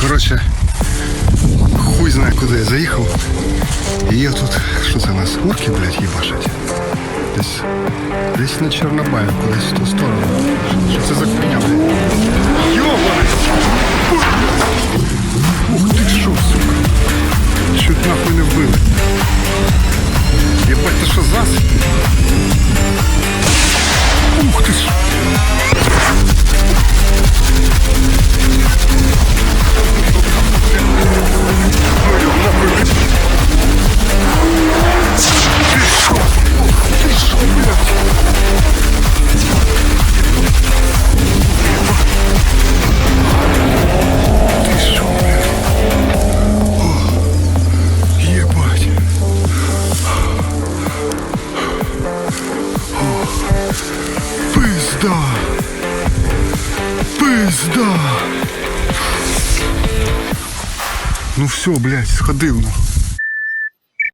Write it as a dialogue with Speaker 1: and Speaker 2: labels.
Speaker 1: Коротше, хуй знає, куди я заїхав. І я тут, що це у нас, урки, блядь, їбашать. Десь, десь на Чорнобаївку, десь в ту сторону. Що це за хуйня, блядь? Пизда. Пизда. Ну все, блядь, сходив, ну.